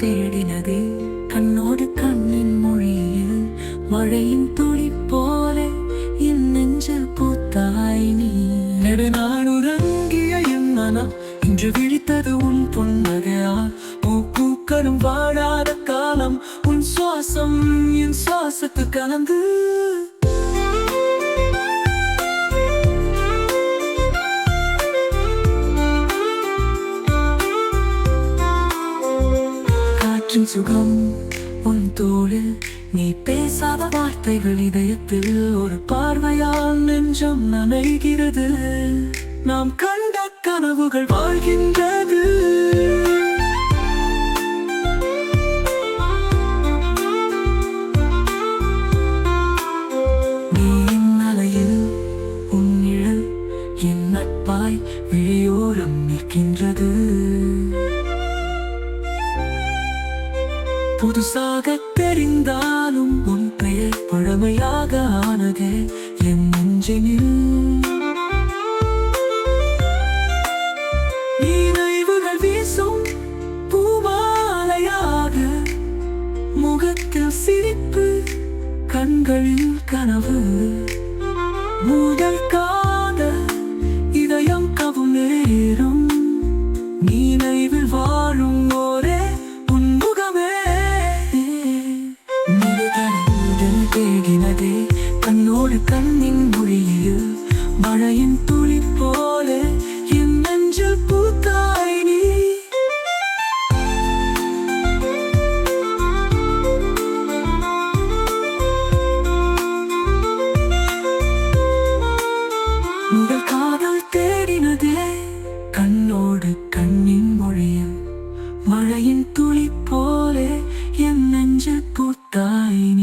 தேடினது. கண்ணோடு கண்ணின் மொழியில் மழையின் துளி போல என் நெஞ்சில் பூத்தாய் நீ. நெடுநாளுறங்கிய என் மனம் இன்று விழித்தது உன் புன்னகையா பூ பூக்களும் வாழாத காலம் உன் சுவாசம் என் சுவாசத்து கலந்து காற்றின் சுகம் உன் தோழில் நீ பேசாத வார்த்தைகள் இதயத்தில் ஒரு பார்வையால் நெஞ்சம் நனைகிறது. நாம் கண்ட கனவுகள் வாழ்கின்றது. நீ நட்பாய் விழியோரம் நிற்கின்றது. புதுசாக தெரிந்தாலும் உன் பெயர் பழமையாக ஆனதே என் நெஞ்சினில். நினைவுகள் வீசும் பூமாலையாக முகத்தில் சிரிப்பு கண்களில் கனவு. மழையின் துளி போல என் நெஞ்சில் பூத்தாய் நீ. உங்கள் காதல் தேடினதே கண்ணோடு கண்ணின் மொழியும் மழையின் துளி போல என் நெஞ்சில் பூத்தாய் நீ.